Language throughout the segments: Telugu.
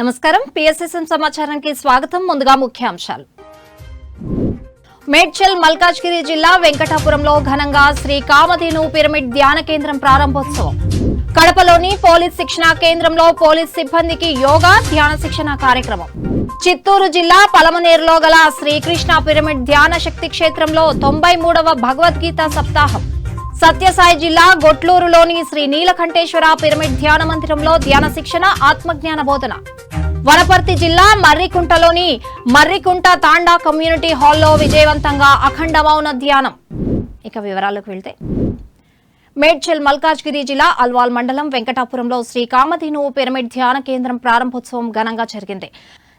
నమస్కారం. పిఎస్ఎస్ఎం సమాచారానికి స్వాగతం. ముందుగా ముఖ్యాంశాలు. మేడ్చల్ మల్కాజ్గిరి జిల్లా వెంకటాపురంలో ఘనంగా శ్రీ కామధేను పిరమిడ్ ధ్యాన కేంద్రం ప్రారంభోత్సవం. కడపలోని పోలీస్ శిక్షణా కేంద్రంలో పోలీస్ సిబ్బందికి యోగా ధ్యాన శిక్షణ కార్యక్రమం. చిత్తూరు జిల్లా పలమనేరులో గల శ్రీకృష్ణ పిరమిడ్ ధ్యాన శక్తి క్షేత్రంలో తొంభై మూడవ భగవద్గీత సప్తాహం. సత్యసాయి జిల్లా గొట్లూరులోని శ్రీ నీలకంఠేశ్వర పిరమిడ్ ధ్యాన మందిరంలో ధ్యాన శిక్షణ ఆత్మజ్ఞాన బోధన. వనపర్తి జిల్లా మర్రికుంటలోని మర్రికుంట తాండా కమ్యూనిటీ హాల్లో విజయవంతంగా అఖండ మౌన ధ్యానం. ఇక వివరాలకు వెళ్తే మేడ్చల్ మల్కాజ్గిరి జిల్లా అల్వాల్ మండలం వెంకటాపురంలో శ్రీ కామధేను పిరమిడ్ ధ్యాన కేంద్రం ప్రారంభోత్సవం ఘనంగా జరిగింది.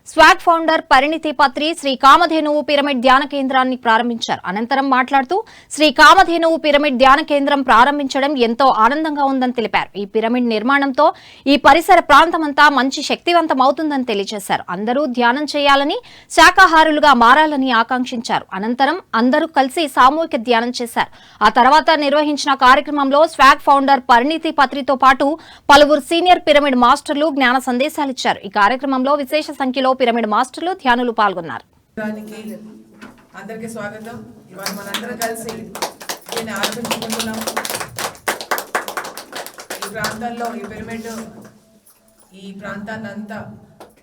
స్వాగ్ ఫౌండర్ పరిణితి పత్రి శ్రీ కామధేనువు పిరమిడ్ ధ్యాన కేంద్రాన్ని ప్రారంభించారు. అనంతరం మాట్లాడుతూ శ్రీ కామధేనువు పిరమిడ్ ధ్యాన కేంద్రం ప్రారంభించడం ఎంతో ఆనందంగా ఉందని తెలిపారు. ఈ పిరమిడ్ నిర్మాణంతో ఈ పరిసర ప్రాంతమంతా మంచి శక్తివంతం అవుతుందని తెలియజేశారు. అందరూ ధ్యానం చేయాలని శాకాహారులుగా మారాలని ఆకాంక్షించారు. అనంతరం అందరూ కలిసి సామూహిక ధ్యానం చేశారు. ఆ తర్వాత నిర్వహించిన కార్యక్రమంలో స్వాగ్ ఫౌండర్ పరిణితి పత్రితో పాటు పలువురు సీనియర్ పిరమిడ్ మాస్టర్లు జ్ఞాన సందేశాలిచ్చారు ఈ కార్యక్రమంలో విశేష సంఖ్యలో పిరమిడ్ మాస్టర్లు ధ్యానులు పాల్గొన్నారు. దానికి అందరికీ స్వాగతం. ఇవాళ మనందరం కలిసి దీన్ని ఆరంభించుకుంటున్నాం. ఈ ప్రాంతంలో ఈ పిరమిడ్ ఈ ప్రాంతాన్ని అంతా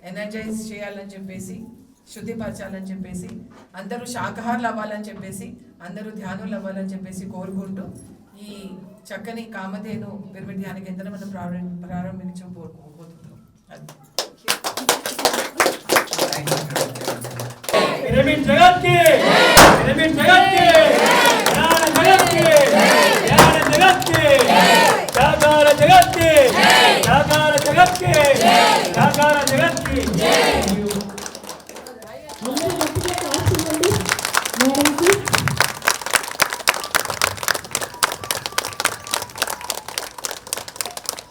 ఎనర్జైజ్ చేయాలని చెప్పేసి శుద్ధిపరచాలని చెప్పేసి అందరూ శాకాహారులు అవ్వాలని చెప్పేసి అందరూ ధ్యానులు అవ్వాలని చెప్పేసి కోరుకుంటూ ఈ చక్కని కామధేను పిరమిడ్ ధ్యాన కేంద్రం మనం ప్రారంభ ప్రారంభించబోతున్నాం అది. पिरामिड जगत के पिरामिड जगत के ज्ञान जगत के ज्ञान जगत के साकार जगत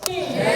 Yeah.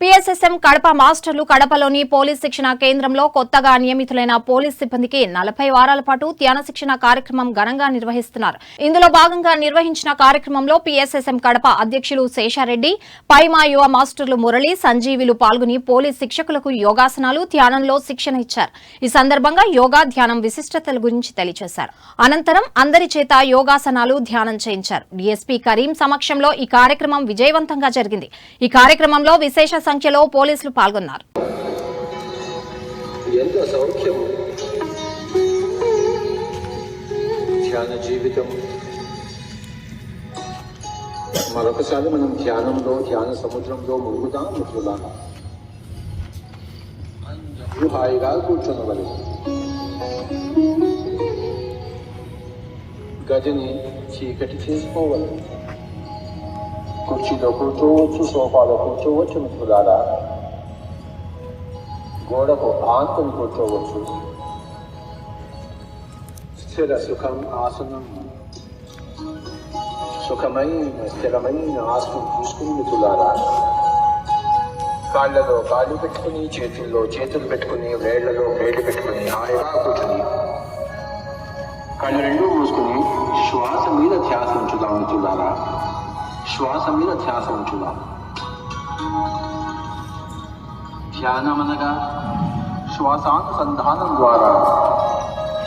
పిఎస్ఎస్ఎం కడప మాస్టర్లు కడపలోని పోలీస్ శిక్షణ కేంద్రంలో కొత్తగా నియమితులైన పోలీస్ సిబ్బందికి నలభై వారాల పాటు ధ్యాన శిక్షణ కార్యక్రమం ఘనంగా నిర్వహిస్తున్నారు. ఇందులో భాగంగా నిర్వహించిన కార్యక్రమంలో పిఎస్ఎస్ఎం కడప అధ్యక్షులు శేషారెడ్డి పైమా యువ మాస్టర్లు మురళి సంజీవిలు పాల్గొని పోలీస్ శిక్షకులకు యోగాసనాలు ధ్యానంలో శిక్షణ ఇచ్చారు. ఈ సందర్భంగా యోగా ధ్యానం విశిష్టతల గురించి తెలియజేశారు అనంతరం అందరి చేత యోగాసనాలు ధ్యానం చేయించారు. డీఎస్పీ కరీం సమక్షంలో ఈ కార్యక్రమం విజయవంతంగా జరిగింది. ఈ కార్యక్రమంలో విశేష సంఖ్యలో పోలీసులు పాల్గొన్నారు. ఎంత సౌఖ్యము ధ్యాన జీవితం మరొకసారి మనం ధ్యానంలో ధ్యాన సముద్రంలో మునుగుదాం మిత్రులారా హాయిగా కూర్చునవలెను గదిని చీకటి చేసుకోవాలి. కుర్చీలో కూర్చోవచ్చు సోఫాలో కూర్చోవచ్చు మిత్రులారా గోడకు ఆంతని కూర్చోవచ్చు స్థిర సుఖం ఆసనం సుఖమైన స్థిరమైన ఆసనం చూసుకుని మిత్రులారా కాళ్ళలో కాళ్ళు పెట్టుకుని చేతుల్లో చేతులు పెట్టుకుని వేళ్లలో వేళ్ళు పెట్టుకుని హాయిగా కూర్చుని కళ్ళు రెండు మూసుకుని శ్వాస మీద ధ్యాస ఉంచుదాం మిత్రులారా శ్వాస మీద ధ్యాస ఉంచుదాం ధ్యానమనగా శ్వాసానుసంధానం ద్వారా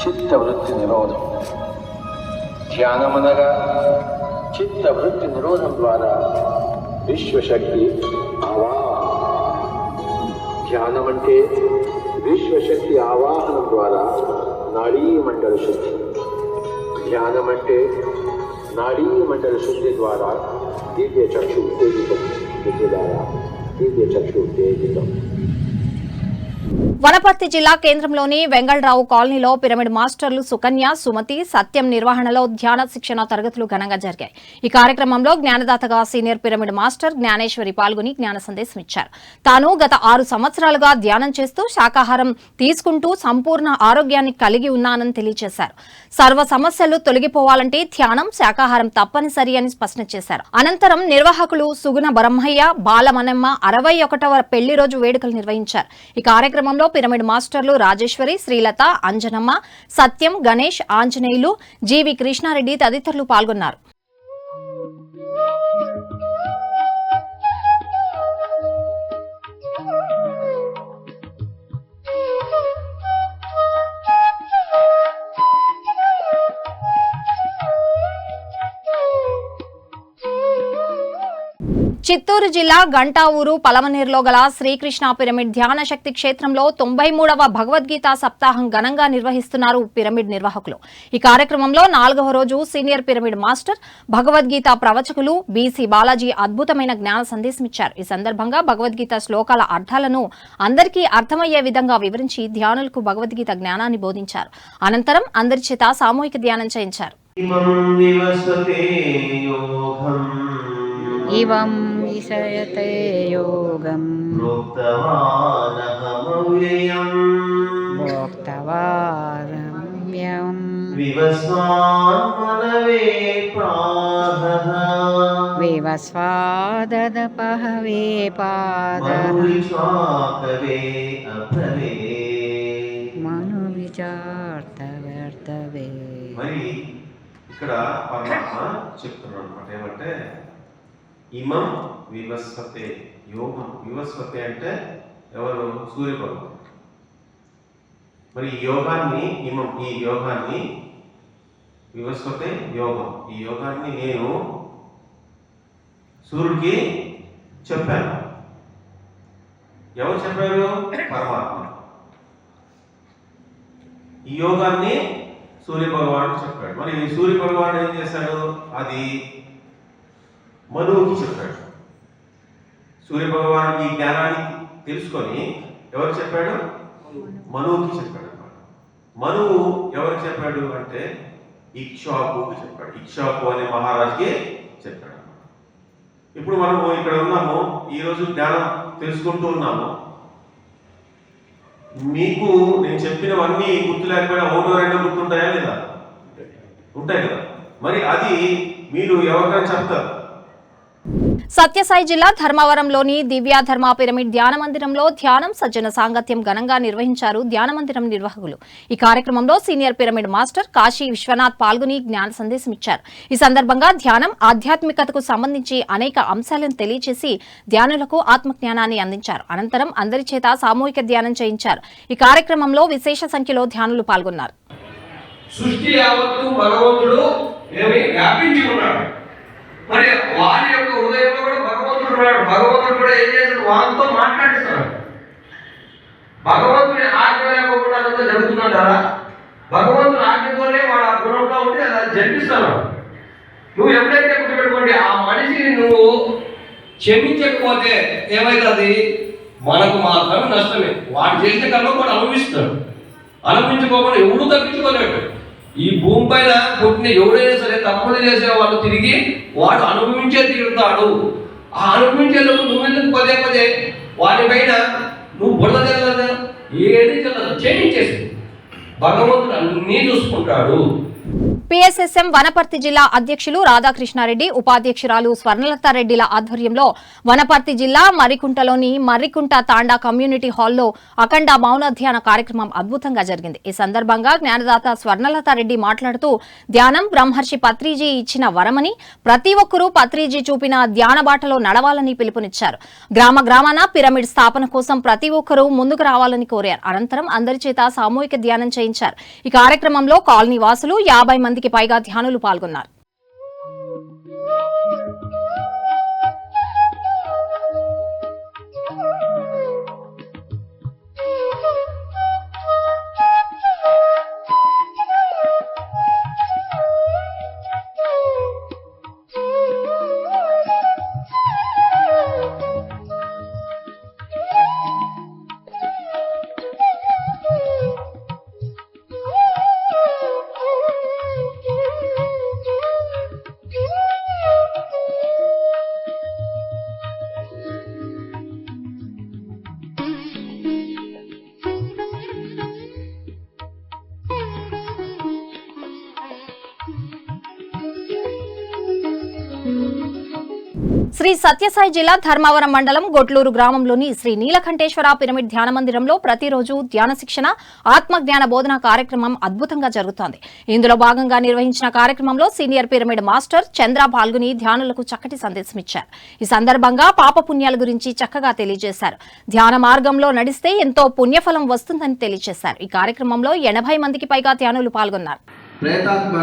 చిత్తవృత్తి నిరోధం ధ్యానమనగా చిత్తవృత్తి నిరోధం ద్వారా విశ్వశక్తి ఆవాహనం. ధ్యానం అంటే విశ్వశక్తి ఆవాహనం ద్వారా నాడీ మండల శుద్ధి. ధ్యానం అంటే నాడీ మండల శుద్ధి ద్వారా Dia dia jatuh ke 战术学习中 Wanaparthy జిల్లా కేంద్రంలోని వెంగళరావు కాలనీలో పిరమిడ్ మాస్టర్లు సుకన్య సుమతి సత్యం నిర్వహణలో ధ్యాన శిక్షణ తరగతులు ఘనంగా జరిగాయి. ఈ కార్యక్రమంలో జ్ఞానదాతగా సీనియర్ పిరమిడ్ మాస్టర్ జ్ఞానేశ్వరి పాల్గొని జ్ఞాన సందేశం ఇచ్చారు. తాను గత ఆరు సంవత్సరాలుగా ధ్యానం చేస్తూ శాకాహారం తీసుకుంటూ సంపూర్ణ ఆరోగ్యాన్ని కలిగి ఉన్నానని తెలియజేశారు. సర్వ సమస్యలు తొలగిపోవాలంటే ధ్యానం శాకాహారం తప్పనిసరి అని స్పష్టం చేశారు. అనంతరం నిర్వాహకులు సుగుణ బ్రహ్మయ్య బాలమనమ్మ అరవై ఒకటవ పెళ్ళి రోజు వేడుకలు నిర్వహించారు. ఈ కార్యక్రమంలో పిరమిడ్ మాస్టర్లు రాజేశ్వరి శ్రీలత అంజనమ్మ సత్యం గణేష్ ఆంజనేయులు జీవి కృష్ణారెడ్డి తదితరులు పాల్గొన్నారు. చిత్తూరు జిల్లా గంటావూరు పలమనేరులో గల శ్రీకృష్ణ పిరమిడ్ ధ్యాన శక్తి క్షేత్రంలో తొంభై మూడవ భగవద్గీత సప్తాహం ఘనంగా నిర్వహిస్తున్నారు పిరమిడ్ నిర్వాహకులు. ఈ కార్యక్రమంలో నాలుగవ రోజు సీనియర్ పిరమిడ్ మాస్టర్ భగవద్గీత ప్రవచకులు బీసీ బాలాజీ అద్భుతమైన జ్ఞాన సందేశం ఇచ్చారు. ఈ సందర్భంగా భగవద్గీత శ్లోకాల అర్థాలను అందరికీ అర్థమయ్యే విధంగా వివరించి ధ్యానులకు భగవద్గీత జ్ఞానాన్ని బోధించారు. అనంతరం అందరి చేత సామూహిక ధ్యానం చేయించారు. इमं विवसते योगम् इवं विषयते योगं प्रोक्तवानहमव्ययम् भोक्तवारम्यं विवस्वान्मनवे प्राहः विवस्वाददपहवे पादः मनुविश्वाकवे अभवे मनुविचार्तवर्तवे మరి ఇక్కడ పరమాత్మ చెప్తున్నాడు అనమాట ఏమంటే ఇమం వివస్వతే. యోగం వివస్వతే అంటే ఎవరు? సూర్య మరి ఈ యోగాన్ని ఇమం ఈ యోగాన్ని వివస్వతే యోగం ఈ యోగాన్ని నేను సూర్యుడికి చెప్పాను. ఎవరు చెప్పారు? పరమాత్మ. ఈ యోగాన్ని సూర్య భగవానుడు చెప్పాడు. మరి ఈ సూర్య భగవానుడు ఏం చేశాడు? అది మనువుకి చెప్పాడు. సూర్యభగవాను ఈ జ్ఞానాన్ని తెలుసుకొని ఎవరు చెప్పాడు? మనువుకి చెప్పాడు అనమాట మనువు ఎవరు చెప్పాడు అంటే ఇక్షాకుకి చెప్పాడు. ఇక్షాకు అనే మహారాజుకి చెప్పాడు ఇప్పుడు మనము ఇక్కడ ఉన్నాము ఈరోజు జ్ఞానం తెలుసుకుంటూ ఉన్నాము. మీకు నేను చెప్పినవన్నీ గుర్తు లేకపోయినా ఒకటో రెండో గుర్తుంటాయా లేదా? ఉంటాయి కదా. మరి అది మీరు ఎవరికైనా చెప్తారు. సత్యసాయి జిల్లా ధర్మవరంలోని దివ్యా ధర్మ పిరమిడ్ ధ్యాన మందిరంలో ధ్యానం సజ్జన సాంగత్యం ఘనంగా నిర్వహించారు ధ్యాన మందిరం నిర్వాహకులు. ఈ కార్యక్రమంలో senior pyramid master Kashi Vishwanath పాల్గొని జ్ఞాన సందేశం ఇచ్చారు. ఈ సందర్భంగా ధ్యానం ఆధ్యాత్మికతకు సంబంధించి అనేక అంశాలను తెలియజేసి ధ్యానులకు ఆత్మజ్ఞానాన్ని అందించారు. అనంతరం అందరి చేత సామూహిక ధ్యానం చేయించారు. ఈ కార్యక్రమంలో విశేష సంఖ్యలో ధ్యానులు పాల్గొన్నారు. సృష్టి యావత్తు భగవంతుడు ఏమి వ్యాపించి ఉన్నాడు. మరి వారి యొక్క హృదయంలో కూడా భగవంతుడు ఉన్నాడు. భగవంతుడు కూడా ఏం చేస్తాడు వారితో మాట్లాడిస్తున్నాడు. భగవంతుని ఆజ్ఞ లేకుండా అదంతా జరుగుతున్నదా భగవంతుని ఆజ్ఞతోనే వాడు ఆ గుణంలో ఉంటే అది జరిపిస్తున్నాడు నువ్వు ఎప్పుడైతే గుర్తుపెట్టుకోండి ఆ మనిషిని నువ్వు క్షమించకపోతే ఏమవుతుంది మనకు మాత్రం నష్టమే. వాడు చేసిన కన్నా కూడా అనుభవిస్తాడు. అనుభవించుకోకుండా ఎవడు తప్పించుకోలేడు. ఈ భూమి పైన పుట్టిన ఎవడైనా సరే తప్పులు చేసే వాళ్ళు తిరిగి వాడు అనుభవించే తీరుతాడు. ఆ అనుభవించేందుకు నువ్వెందుకు పదే పదే వాడి పైన నువ్వు బురద తెల్లదా ఏది తెల్లదు చేయించేసి భగవంతుడు అన్నీ చూసుకుంటాడు. పిఎస్ఎస్ఎం వనపర్తి జిల్లా అధ్యక్షులు రాధాకృష్ణారెడ్డి ఉపాధ్యక్షురాలు స్వర్ణలతారెడ్డిల ఆధ్వర్యంలో వనపర్తి జిల్లా మరికుంటలోని మర్రికుంట తాండా కమ్యూనిటీ హాల్లో అఖండ మౌనధ్యాన కార్యక్రమం అద్భుతంగా జరిగింది. ఈ సందర్భంగా జ్ఞానదాత స్వర్ణలతారెడ్డి మాట్లాడుతూ ధ్యానం బ్రహ్మర్షి పత్రిజీ ఇచ్చిన వరమని ప్రతి ఒక్కరూ పత్రిజీ చూపిన ధ్యాన బాటలో నడవాలని పిలుపునిచ్చారు. గ్రామ గ్రామాన పిరమిడ్ స్థాపన కోసం ప్రతి ఒక్కరూ ముందుకు రావాలని కోరారు. అనంతరం అందరి చేత సామూహిక ధ్యానం చేయించారు. ఈ కార్యక్రమంలో కాలనీ వాసులు యాభై మంది పైగా ధ్యానులు పాల్గొన్నారు. శ్రీ సత్యసాయి జిల్లా ధర్మవరం మండలం గొట్లూరు గ్రామంలోని శ్రీ నీలకంఠేశ్వర పిరమిడ్ ధ్యాన మందిరంలో ప్రతిరోజు ధ్యాన శిక్షణ ఆత్మజ్ఞాన బోధన కార్యక్రమం అద్భుతంగా జరుగుతోంది. ఇందులో భాగంగా నిర్వహించిన కార్యక్రమంలో సీనియర్ పిరమిడ్ మాస్టర్ చంద్ర పాల్గొని ధ్యానులకు చక్కటి సందేశం ఇచ్చారు. ఈ సందర్భంగా పాపపుణ్యాల గురించి చక్కగా తెలియజేశారు. ధ్యాన మార్గంలో నడిస్తే ఎంతో పుణ్యఫలం వస్తుందని తెలియజేశారు. ఈ కార్యక్రమంలో ఎనభై మందికి పైగా ధ్యానులు పాల్గొన్నారు. ప్రేతాత్మ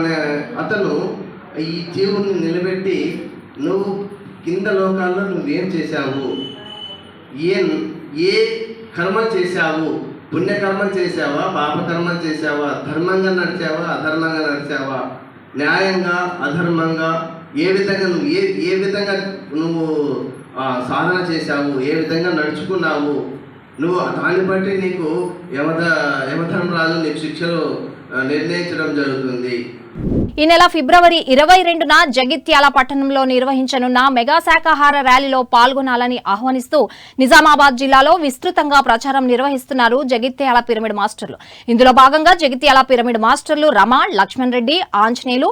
అతను ఈ జీవుని నిలబెట్టి నువ్వు కింద లోకాల్లో నువ్వేం చేశావు? ఏ ఏ కర్మ చేశావు? పుణ్యకర్మం చేశావా? పాపకర్మం చేశావా? ధర్మంగా నడిచావా? అధర్మంగా నడిచావా? న్యాయంగా అధర్మంగా ఏ విధంగా నువ్వు ఏ ఏ విధంగా నువ్వు సాధన చేశావు? ఏ విధంగా నడుచుకున్నావు? నువ్వు దాన్ని బట్టి నీకు యమధ యమధర్మరాజు నీకు శిక్షలు నిర్ణయించడం జరుగుతుంది. ఈ నెల ఫిబ్రవరి ఇరవై రెండున జగిత్యాల పట్టణంలో నిర్వహించనున్న మెగా శాఖాహార ర్యాలీలో పాల్గొనాలని ఆహ్వానిస్తూ నిజామాబాద్ జిల్లాలో విస్తృతంగా ప్రచారం నిర్వహిస్తున్నారు జగిత్యాల పిరమిడ్ మాస్టర్లు. ఇందులో భాగంగా జగిత్యాల పిరమిడ్ మాస్టర్లు రమ లక్ష్మణ్ రెడ్డి ఆంజనేయులు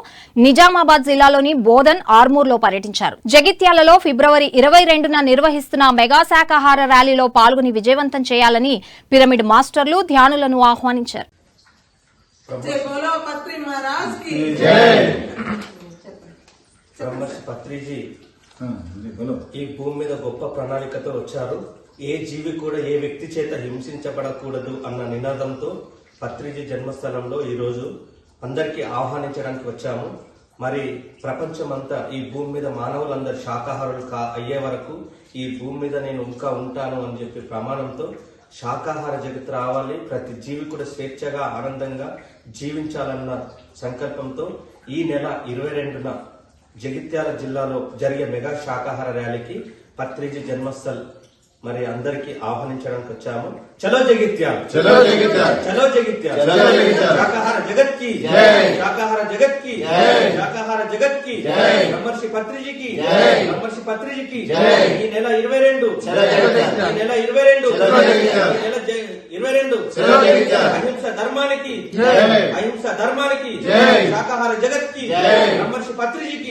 నిజామాబాద్ జిల్లాలోని బోధన్ ఆర్మూర్లో పర్యటించారు. జగిత్యాలలో ఫిబ్రవరి ఇరవై రెండున నిర్వహిస్తున్న మెగా శాఖాహార ర్యాలీలో పాల్గొని విజయవంతం చేయాలని పిరమిడ్ మాస్టర్లు ధ్యానులను ఆహ్వానించారు. పత్రిజీ ఈ భూమి మీద గొప్ప ప్రణాళికతో వచ్చారు. ఏ జీవి కూడా ఏ వ్యక్తి చేత హింసించబడకూడదు అన్న నినాదంతో పత్రిజీ జన్మస్థలంలో ఈరోజు అందరికీ ఆహ్వానించడానికి వచ్చాము. మరి ప్రపంచమంతా ఈ భూమి మీద మానవులందరూ శాకాహారులు కా అయ్యే వరకు ఈ భూమి మీద నేను ఇంకా ఉంటాను అని చెప్పి ప్రమాణంతో శాకాహార జగత్ రావాలి. ప్రతి జీవి కూడా స్వేచ్ఛగా ఆనందంగా జీవించాలన్న సంకల్పంతో ఈ నెల ఇరవై రెండున జగిత్యాల జిల్లాలో జరిగే మెగా శాకాహార ర్యాలీకి పత్రిజీ జన్మస్థల్ మరి అందరికి ఆహ్వానించడానికి వచ్చాము చలో జగిత్యాల చలో జగిత్యాల. చలో జగిత్యాల చలో జగిత్యాల. శాకాహార జగత్కి జై. శాకాహార జగత్కి జై. శాకాహార జగత్కి జై. బ్రహ్మర్షి పత్రిజీకి జై. బ్రహ్మర్షి పత్రిజీకి జై. ఈ నెల ఇరవై రెండు. ఈ నెల ఇరవై రెండు. ఈ నెల ఇరవై రెండు. అహింస ధర్మానికి జై. అహింస ధర్మానికి జై. శాకాహార జగత్కి జై. బ్రహ్మర్షి పత్రిజీకి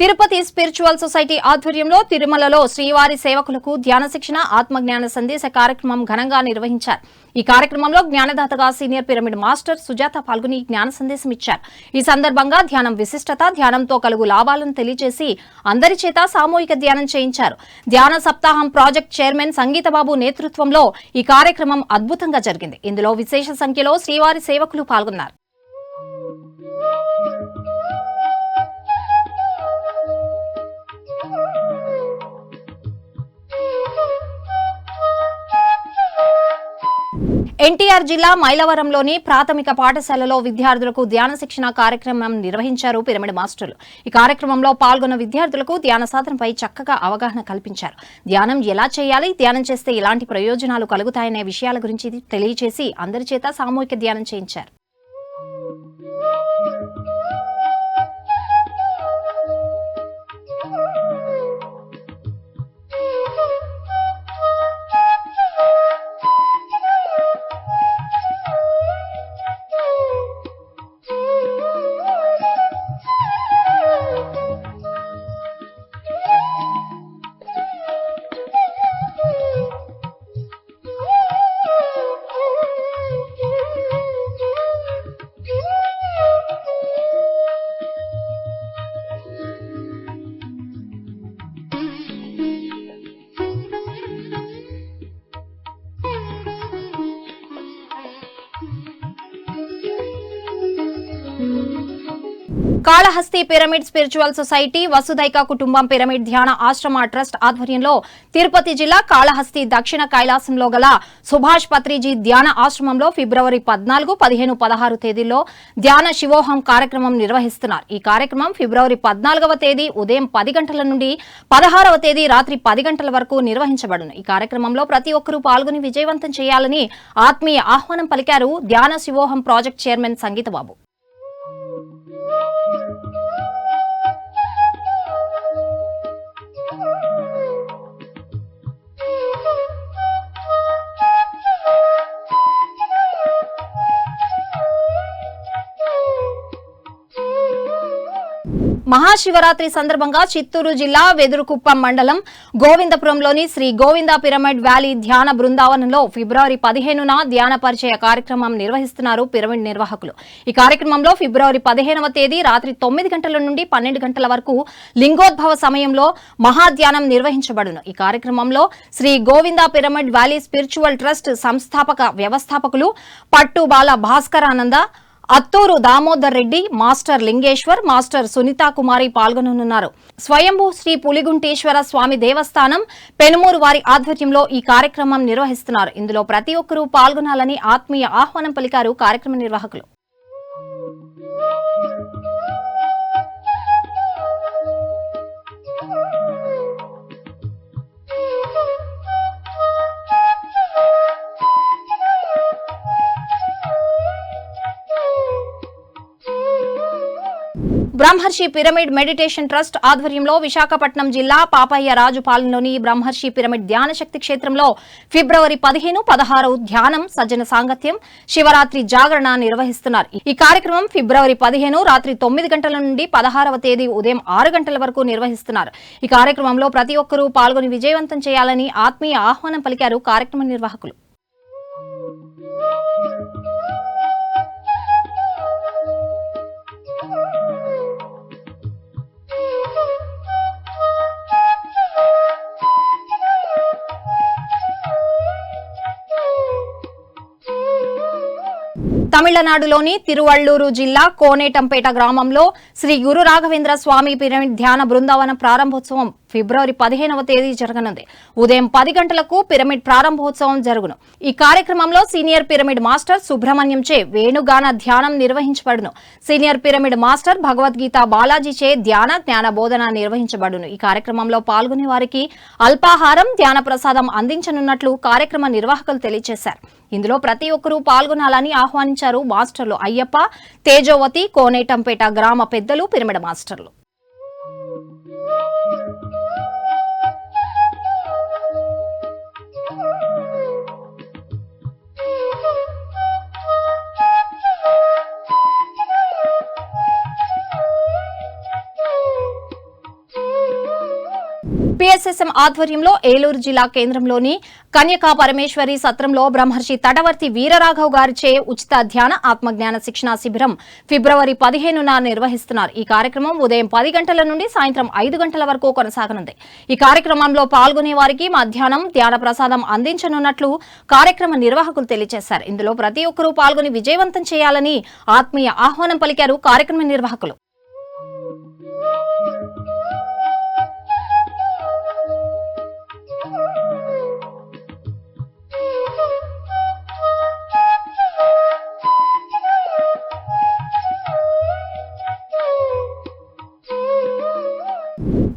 తిరుపతి స్పిరిచువల్ సొసైటీ ఆధ్వర్యంలో తిరుమలలో శ్రీవారి సేవకులకు ధ్యాన శిక్షణ ఆత్మజ్ఞాన సందేశ కార్యక్రమం ఘనంగా నిర్వహించారు. ఈ కార్యక్రమంలో జ్ఞానదాతగా సీనియర్ పిరమిడ్ మాస్టర్ సుజాత పాల్గొని జ్ఞాన సందేశం ఇచ్చారు. ఈ సందర్భంగా ధ్యానం విశిష్టత ధ్యానంతో కలుగు లాభాలను తెలియజేసి అందరి చేత సామూహిక ధ్యానం చేయించారు. ధ్యాన సప్తాహం ప్రాజెక్ట్ చైర్మన్ సంగీతబాబు నేతృత్వంలో ఈ కార్యక్రమం అద్భుతంగా జరిగింది. ఇందులో విశేష సంఖ్యలో శ్రీవారి సేవకులు పాల్గొన్నారు. ఎన్టీఆర్ జిల్లా మైలవరంలోని ప్రాథమిక పాఠశాలలో విద్యార్థులకు ధ్యాన శిక్షణ కార్యక్రమం నిర్వహించారు పిరమిడ్ మాస్టర్లు. ఈ కార్యక్రమంలో పాల్గొన్న విద్యార్థులకు ధ్యాన సాధనపై చక్కగా అవగాహన కల్పించారు. ధ్యానం ఎలా చేయాలి? ధ్యానం చేస్తే ఎలాంటి ప్రయోజనాలు కలుగుతాయనే విషయాల గురించి తెలియజేసి అందరి చేత సామూహిక ధ్యానం చేయించారు. కాళహస్తి పిరమిడ్ స్పిరిచువల్ సొసైటీ వసుధైక కుటుంబం పిరమిడ్ ధ్యాన ఆశ్రమ ట్రస్ట్ ఆధ్వర్యంలో తిరుపతి జిల్లా కాళహస్తి దక్షిణ కైలాసంలో గల సుభాష్ పత్రిజీ ధ్యాన ఆశ్రమంలో ఫిబ్రవరి పద్నాలుగు పదిహేను పదహారు తేదీల్లో ధ్యాన శివోహం కార్యక్రమం నిర్వహిస్తున్నారు. ఈ కార్యక్రమం ఫిబ్రవరి పద్నాలుగవ తేదీ ఉదయం పది గంటల నుండి పదహారవ తేదీ రాత్రి పది గంటల వరకు నిర్వహించబడును. ఈ కార్యక్రమంలో ప్రతి ఒక్కరూ పాల్గొని విజయవంతం చేయాలని ఆత్మీయ ఆహ్వానం పలికారు ధ్యాన శివోహం ప్రాజెక్ట్ చైర్మన్ సంగీతబాబు. మహాశివరాత్రి సందర్భంగా చిత్తూరు జిల్లా వెదురుకుప్పం మండలం గోవిందపురంలోని శ్రీ గోవింద పిరమిడ్ వ్యాలీ ధ్యాన బృందావనంలో ఫిబ్రవరి పదిహేనున ధ్యాన పరిచయ కార్యక్రమం నిర్వహిస్తున్నారు పిరమిడ్ నిర్వాహకులు. ఈ కార్యక్రమంలో ఫిబ్రవరి పదిహేనవ తేదీ రాత్రి తొమ్మిది గంటల నుండి పన్నెండు గంటల వరకు లింగోద్భవ సమయంలో మహాధ్యానం నిర్వహించబడును. ఈ కార్యక్రమంలో Sri Govinda pyramid valley spiritual trust సంస్థాపక వ్యవస్థాపకులు పట్టు బాల భాస్కరానంద అత్తూరు దామోదర్ రెడ్డి మాస్టర్ లింగేశ్వర్ మాస్టర్ సునీతా కుమారి పాల్గొననున్నారు. స్వయంభూ శ్రీ పులిగుంటేశ్వర స్వామి దేవస్థానం పెనుమూరు వారి ఆధ్వర్యంలో ఈ కార్యక్రమం నిర్వహిస్తున్నారు. ఇందులో ప్రతి ఒక్కరూ పాల్గొనాలని ఆత్మీయ ఆహ్వానం పలికారు కార్యక్రమ నిర్వాహకులు. బ్రహ్మర్షి పిరమిడ్ మెడిటేషన్ ట్రస్ట్ ఆధ్వర్యంలో విశాఖపట్నం జిల్లా పాపయ్య రాజుపాలెంలోని బ్రహ్మర్షి పిరమిడ్ ధ్యాన శక్తి క్షేత్రంలో ఫిబ్రవరి పదిహేను పదహారు ధ్యానం సజ్జన సాంగత్యం శివరాత్రి జాగరణ నిర్వహిస్తున్నారు. ఈ కార్యక్రమం ఫిబ్రవరి పదిహేను రాత్రి తొమ్మిది గంటల నుండి పదహారవ తేదీ ఉదయం ఆరు గంటల వరకు నిర్వహిస్తున్నారు. ఈ కార్యక్రమంలో ప్రతి ఒక్కరూ పాల్గొని విజయవంతం చేయాలని ఆత్మీయ ఆహ్వానం పలికారు కార్యక్రమ నిర్వాహకులు. తమిళనాడులోని తిరువళ్ళూరు జిల్లా కోనేటంపేట గ్రామంలో శ్రీ గురు రాఘవేంద్ర స్వామి పిరమిడ్ ధ్యాన బృందావన ప్రారంభోత్సవం ఫిబ్రవరి పదిహేనవ తేదీ జరగనుంది. ఉదయం పది గంటలకు పిరమిడ్ ప్రారంభోత్సవం జరుగును. ఈ కార్యక్రమంలో సీనియర్ పిరమిడ్ మాస్టర్ సుబ్రహ్మణ్యం చే వేణుగాన ధ్యానం నిర్వహించబడును. Senior pyramid master Bhagavad Gita Balaji చే ధ్యాన జ్ఞాన బోధన నిర్వహించబడును. ఈ కార్యక్రమంలో పాల్గొనే వారికి అల్పాహారం ధ్యాన ప్రసాదం అందించనున్నట్లు కార్యక్రమ నిర్వాహకులు తెలియజేశారు. ఇందులో ప్రతి ఒక్కరూ పాల్గొనాలని ఆహ్వానించారు మాస్టర్లు అయ్యప్ప తేజోవతి కోనేటంపేట గ్రామ పెద్దలు పిరమిడ్ మాస్టర్లు. పిఎస్ఎస్ఎం ఆధ్వర్యంలో ఏలూరు జిల్లా కేంద్రంలోని కన్యకా పరమేశ్వరి సత్రంలో బ్రహ్మర్షి తటవర్తి వీరరాఘవ్ గారిచే ఉచిత ధ్యాన ఆత్మజ్ఞాన శిక్షణా శిబిరం ఫిబ్రవరి పదిహేనున నిర్వహిస్తున్నారు. ఈ కార్యక్రమం ఉదయం పది గంటల నుండి సాయంత్రం ఐదు గంటల వరకు కొనసాగనుంది. ఈ కార్యక్రమంలో పాల్గొనే వారికి మధ్యాహ్నం ధ్యాన ప్రసాదం అందించనున్నట్లు కార్యక్రమ నిర్వాహకులు తెలియజేశారు. ఇందులో ప్రతి ఒక్కరూ పాల్గొని విజయవంతం చేయాలని ఆత్మీయ ఆహ్వానం పలికారు కార్యక్రమ నిర్వాహకులు.